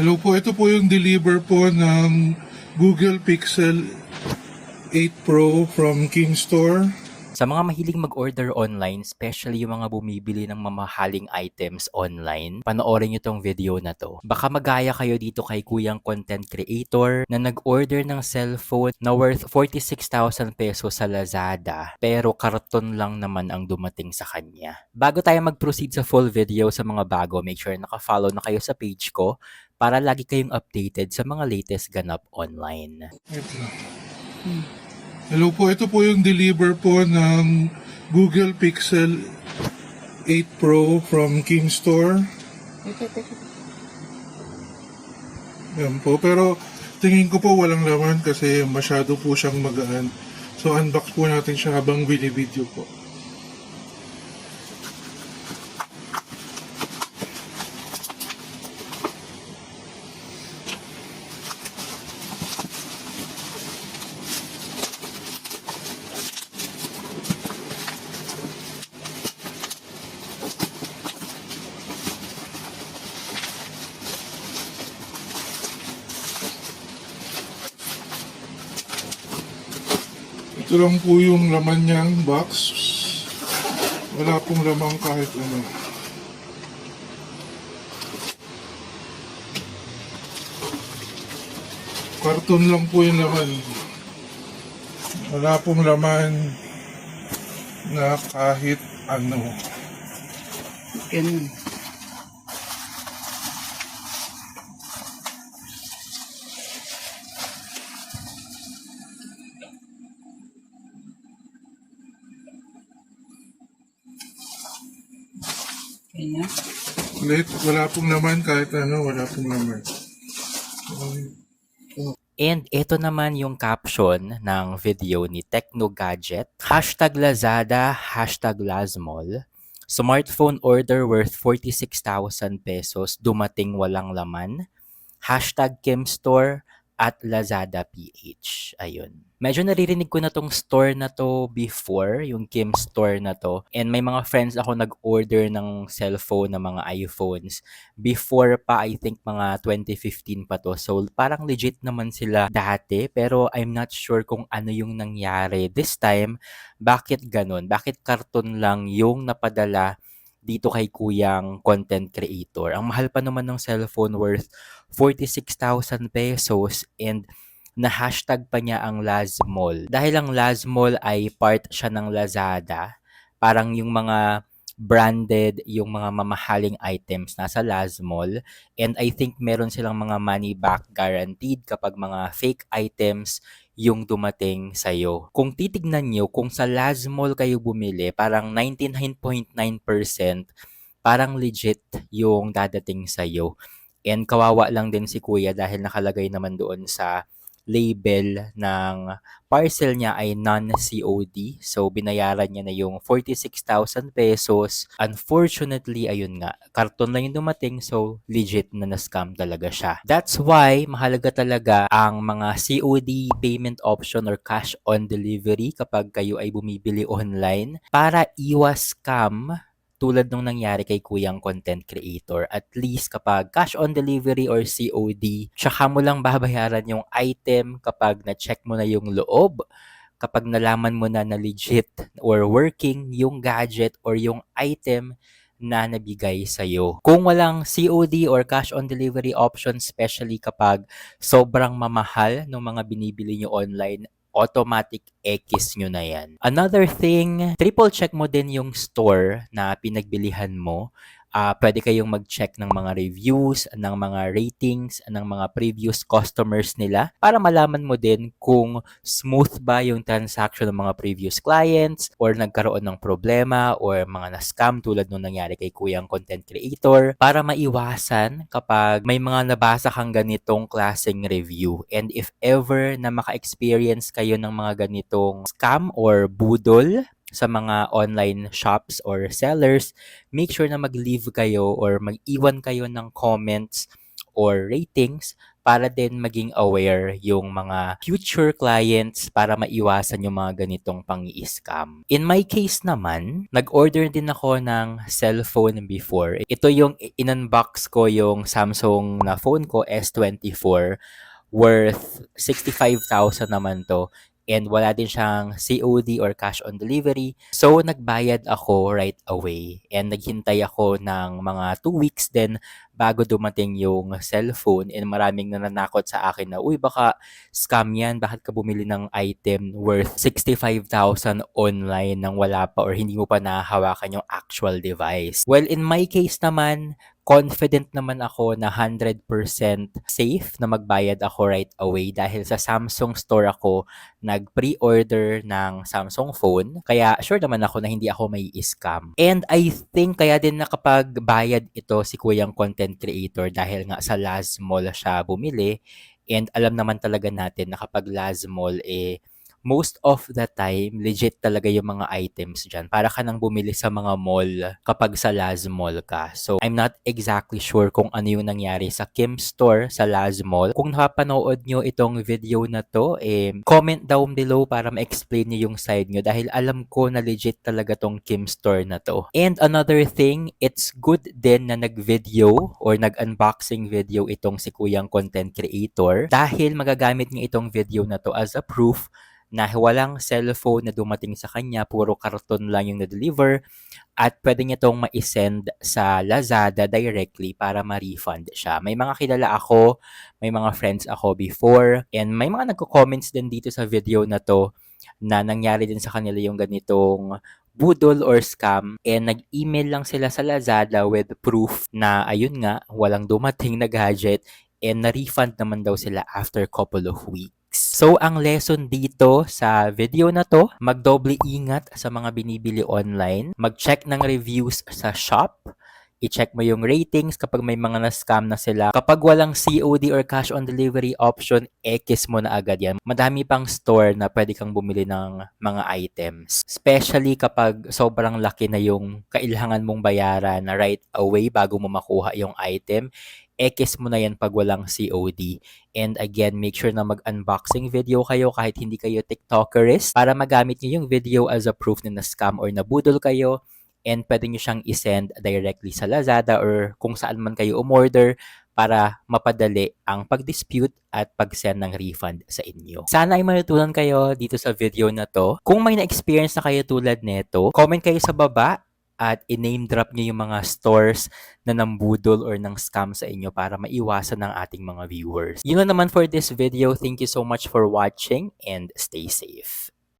Hello po, ito po yung deliver po ng Google Pixel 8 Pro from King Store. Sa mga mahilig mag-order online, especially yung mga bumibili ng mamahaling items online, panoorin nyo tong video na to. Baka magaya kayo dito kay kuyang content creator na nag-order ng cellphone na worth 46,000 pesos sa Lazada, pero karton lang naman ang dumating sa kanya. Bago tayo mag-proceed sa full video sa mga bago, make sure naka-follow na kayo sa page ko para lagi kayong updated sa mga latest ganap online. Lang. Hello po, ito po yung deliver po ng Google Pixel 8 Pro from King Store. Yan po, pero tingin ko po walang laman kasi masyado po siyang magaan. So unbox po natin siya habang binibideo po. Ito lang po yung laman niyang box. Wala pong laman kahit ano. Karton lang po yung laman. Wala pong laman na kahit ano. Ganun. Kaya, Ulit, wala pong laman kahit ano, wala pong laman. And ito naman yung caption ng video ni Techno Gadget. Hashtag Lazada, hashtag Lazmall. Smartphone order worth 46,000 pesos, dumating walang laman. Hashtag Kim Store at Lazada PH. Ayun. Medyo naririnig ko na tong store na to before, yung Kim Store na to. And may mga friends ako nag-order ng cellphone na mga iPhones before pa I think mga 2015 pa to. So parang legit naman sila dati pero I'm not sure kung ano yung nangyari this time. Bakit ganun? Bakit karton lang yung napadala dito kay kuyang content creator? Ang mahal pa naman ng cellphone worth 46,000 pesos and na hashtag pa niya ang Lazmall. Dahil ang Lazmall ay part siya ng Lazada, parang yung mga branded, yung mga mamahaling items nasa Lazmall. And I think meron silang mga money back guaranteed kapag mga fake items yung dumating sa'yo. Kung titignan nyo, kung sa Lazmall kayo bumili, parang 99.9% parang legit yung dadating sa'yo. And kawawa lang din si kuya dahil nakalagay naman doon sa label ng parcel niya ay non-COD. So, binayaran niya na yung 46,000 pesos. Unfortunately, ayun nga, karton lang yung dumating. So, legit na na-scam talaga siya. That's why, mahalaga talaga ang mga COD payment option or cash on delivery kapag kayo ay bumibili online para iwas scam tulad nung nangyari kay kuyang content creator. At least kapag cash on delivery or COD, tsaka mo lang babayaran yung item kapag na-check mo na yung loob, kapag nalaman mo na na legit or working yung gadget or yung item na nabigay sa'yo. Kung walang COD or cash on delivery option, especially kapag sobrang mamahal ng mga binibili nyo online, automatic X nyo na yan. Another thing, triple check mo din yung store na pinagbilihan mo. Ah, pwede kayong mag-check ng mga reviews, ng mga ratings, ng mga previous customers nila para malaman mo din kung smooth ba yung transaction ng mga previous clients or nagkaroon ng problema or mga na-scam tulad nung nangyari kay kuyang content creator para maiwasan kapag may mga nabasa kang ganitong klaseng review. And if ever na maka-experience kayo ng mga ganitong scam or budol, sa mga online shops or sellers, make sure na mag-leave kayo or mag-iwan kayo ng comments or ratings para din maging aware yung mga future clients para maiwasan yung mga ganitong pang-i-scam. In my case naman, nag-order din ako ng cellphone before. Ito yung in-unbox ko yung Samsung na phone ko, S24 worth 65,000 naman to and wala din siyang COD or cash on delivery. So, nagbayad ako right away and naghintay ako ng mga 2 weeks din bago dumating yung cellphone and maraming nananakot sa akin na, uy, baka scam yan, bakit ka bumili ng item worth 65,000 online nang wala pa or hindi mo pa nahahawakan yung actual device. Well, in my case naman, confident naman ako na 100% safe na magbayad ako right away dahil sa Samsung store ako nag-pre-order ng Samsung phone. Kaya sure naman ako na hindi ako may scam. And I think kaya din nakapagbayad ito si Kuyang content creator dahil nga sa Laz Mall siya bumili. And alam naman talaga natin na kapag Laz Mall eh most of the time, legit talaga yung mga items dyan. Para ka nang bumili sa mga mall kapag sa Laz Mall ka. So, I'm not exactly sure kung ano yung nangyari sa Kim Store sa Laz Mall. Kung napapanood nyo itong video na to, eh, comment down below para ma-explain nyo yung side nyo dahil alam ko na legit talaga tong Kim Store na to. And another thing, it's good din na nag-video or nag-unboxing video itong si Kuyang Content Creator dahil magagamit niya itong video na to as a proof na walang cellphone na dumating sa kanya, puro karton lang yung na-deliver at pwede niya itong ma-send sa Lazada directly para ma-refund siya. May mga kilala ako, may mga friends ako before, and may mga nagko-comments din dito sa video na to na nangyari din sa kanila yung ganitong budol or scam and nag-email lang sila sa Lazada with proof na ayun nga, walang dumating na gadget and na-refund naman daw sila after couple of weeks. So, ang lesson dito sa video na to, magdoble ingat sa mga binibili online, mag-check ng reviews sa shop, i-check mo yung ratings kapag may mga na-scam na sila. Kapag walang COD or cash on delivery option, X mo na agad yan. Madami pang store na pwede kang bumili ng mga items. Especially kapag sobrang laki na yung kailangan mong bayaran na right away bago mo makuha yung item. X mo na yan pag walang COD. And again, make sure na mag-unboxing video kayo kahit hindi kayo TikTokerist para magamit nyo yung video as a proof na na-scam or nabudol kayo and pwede nyo siyang isend directly sa Lazada or kung saan man kayo umorder para mapadali ang pag-dispute at pag-send ng refund sa inyo. Sana ay matutunan kayo dito sa video na to. Kung may na-experience na kayo tulad nito, comment kayo sa baba at i-name drop niyo yung mga stores na nambudol or nang scam sa inyo para maiwasan ng ating mga viewers. Yun lang naman for this video. Thank you so much for watching and stay safe.